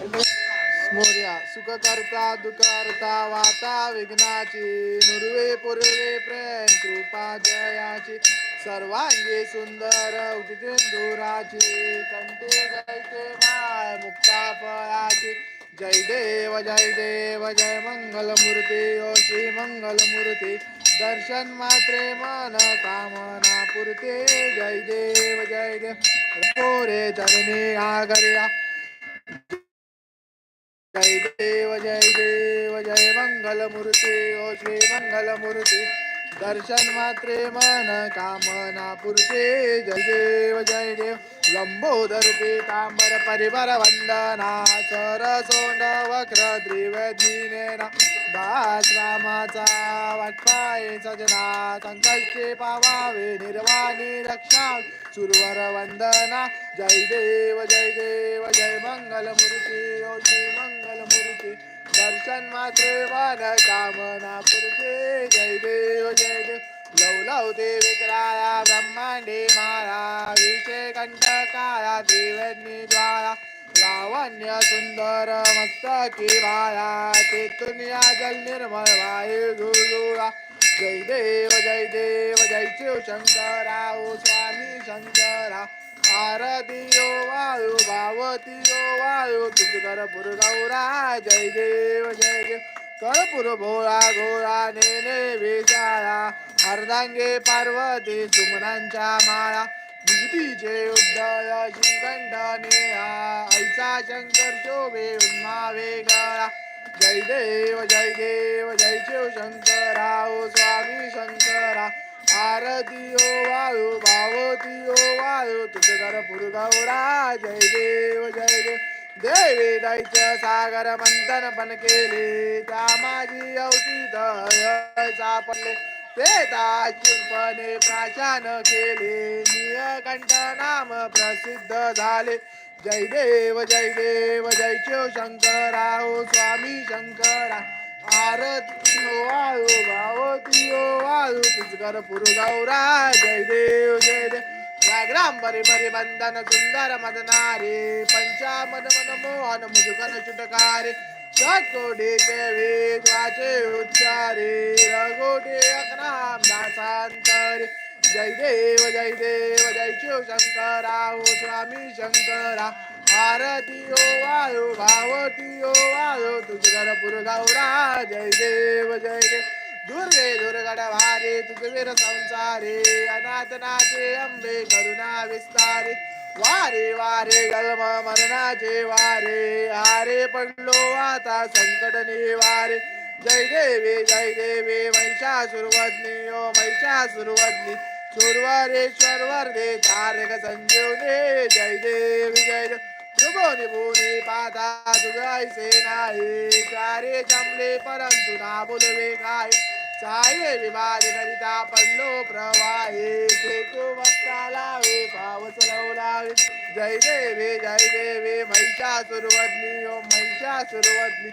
स्मोर्या सुखकर्ता वाता विघ्नाची नुर्वे पूर्वे प्रेम कृपा जयाची सर्वांगी सुंदर उदितेंदुराची कंटे जयते माय मुक्ता फळाची जय देव जय देव जय मंगलमूर्ती ओ श्री मंगलमूर्ती दर्शन मात्रे मन कामना पुरते जय देव जय देव पोरे चरणी आगर्या जय देव जय देव जय मंगलमूर्ती ओ श्री मंगलमूर्ती. दर्शन मात्रे मन कामना पुरते जय देव जय देव. लंबोदर पीतांबर परिवर वंदना सरसोंड वक्र त्रिवेदीनेना दास रामाचा वाटपाय सजना संकल्पे पावावे निर्वाणी रक्षा सुरवर वंदना जय देव जय देव जय मंगलमूर्ती ओ श्री मंगलमूर्ती दर्शन मात्रे मन कामना पुरते जय देव जय देव लव लव ते विक्राया ब्रह्मांडे मारा। काळा त्रिवेणी ज्वाळा लावण्य सुंदर मस्तकी माया ते दुनिया जल निर्मळ वायू धुळुळा जय देव जय देव जय शिव शंकरा ओ स्वामी शंकरा. आरतीयो वायू भावती वायू तुझकर गौरा. जय देव जय देव. करपूर भोळा घोळा नेने विचारा अर्धांगे पार्वती सुमनांच्या माळा. विभूतीचे उद्धय शिंगंडने ऐसा शंकर शोभे उन्मावे गळा. जय देव जय देव जय शिव शंकरा. ओ स्वामी शंकरा आरती ओ वायू भावती ओ वायू तुझ घर पुरगौरा जय देव जय देव. देवी दैत्य सागर मंथन पण केले. त्या माझी औषध सापडले. प्रेताचूरपणे प्राशान केले. नियकंठ नाम प्रसिद्ध झाले. जय देव जय देव जय शिव शंकरा ओ स्वामी शंकरा. आरती हो, ओ वाळू भावती हो, ओ वाळू तुझकर पुरगौरा जय देव जय देव. व्याग्राम बरी बरी बंधन सुंदर मदनारे. पंचामन मन मोहन मुजुकन चुटकारे. सकोटे वाचे उच्चारे रघोटे अकनाम दासांतरे जय देव जय देव जय शिव शंकरा ओ स्वामी शंकरा आरती ओ वायो भावती ओ वायो तुझगर गौरा जय देव जय देव दुर्गे दुर्गड भारे तुझ वीर संसारे अनाथ नाथे अंबे करुणा विस्तारे वारे वारे गलम मरणाचे वारे आरे पडलो आता संकट निवारे जय देवे जय देवी महिषासुरवदनी ओ महिषासुरवदनी. सुरवरेश्वर वरदे तारक संजीवने. जय देवी जय देव. त्रिभुवनी भुवनी पाता तुझायचे नाही चारे जमले परंतु ना बोलवे काय? साये विवाद करिता पडलो प्रवाहे. शेको वक्ता लावे पावस लावे. जय देवी जय देवी ओम ओ महिषासुरवदनी.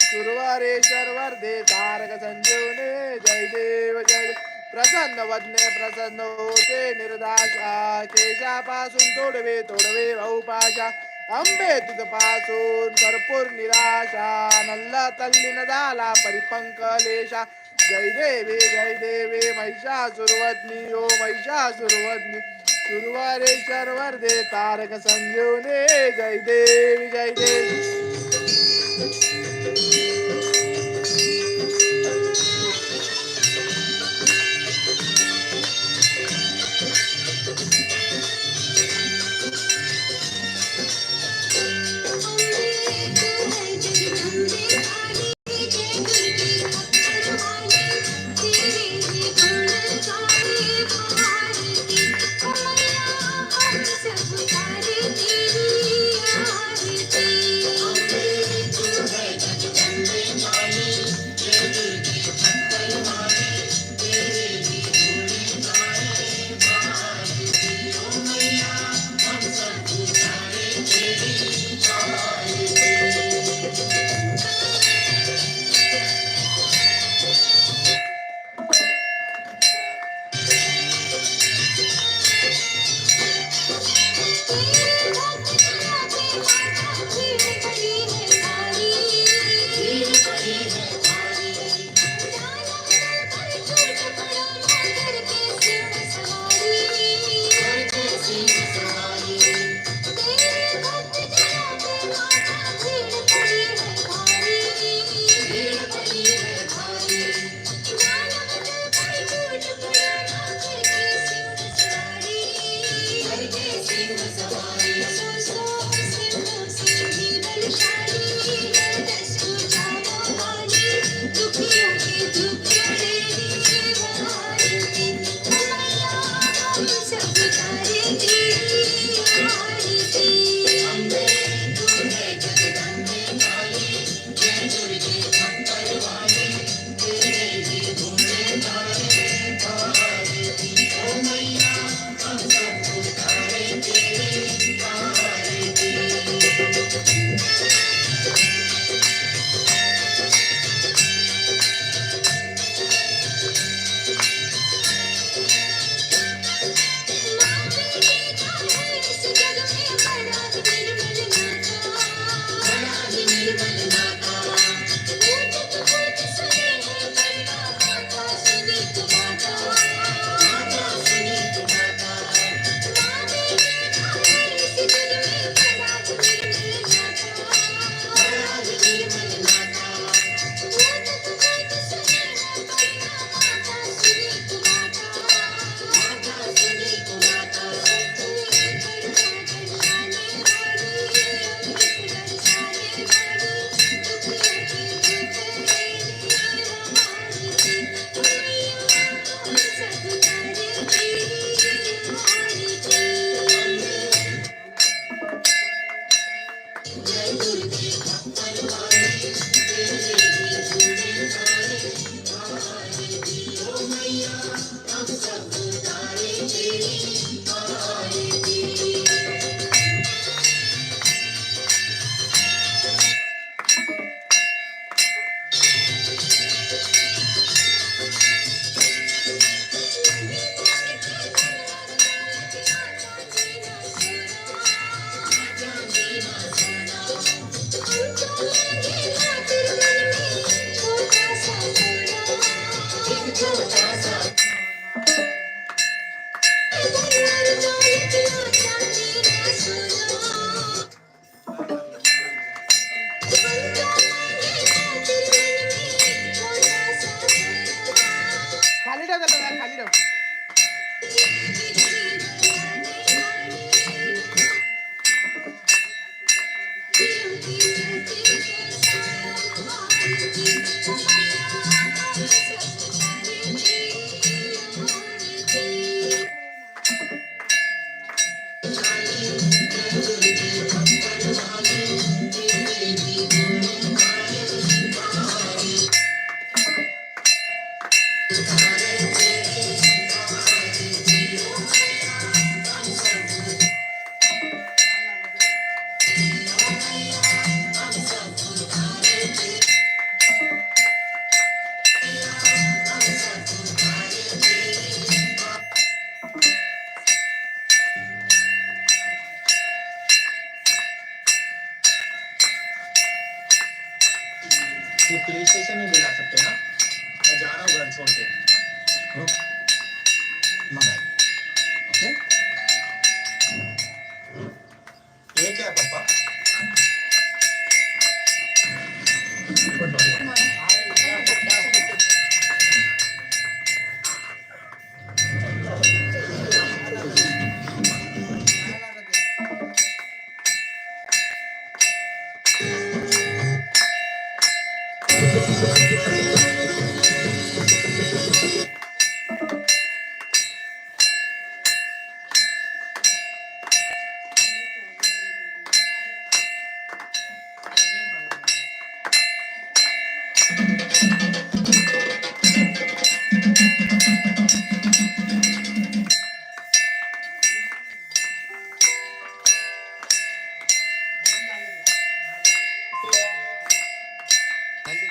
सुरवरेश्वर वर्धे तारक संजीवने जय देव जय प्रसन्न वदने प्रसन्न होते निर्दाशा. केशापासून तोडवे तोडवे भाऊपाशा अंबे तुझपासून भरपूर निराशा. नल्ला तल्लीन झाला परिपंकलेशा. जय देवी जय देवी महिषासुरवदनी ओ महिषासुरवदनी। सुरवरेश्वर वर्धे तारक संजीवने जय देवी जय देवी। そうなんだ。いいね。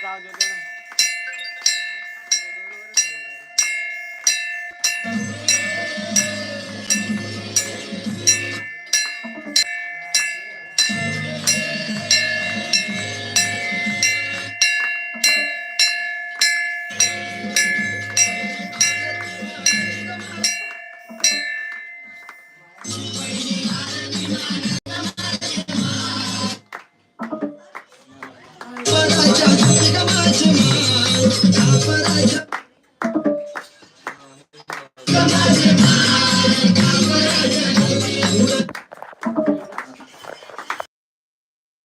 Cláudio, agora. but I.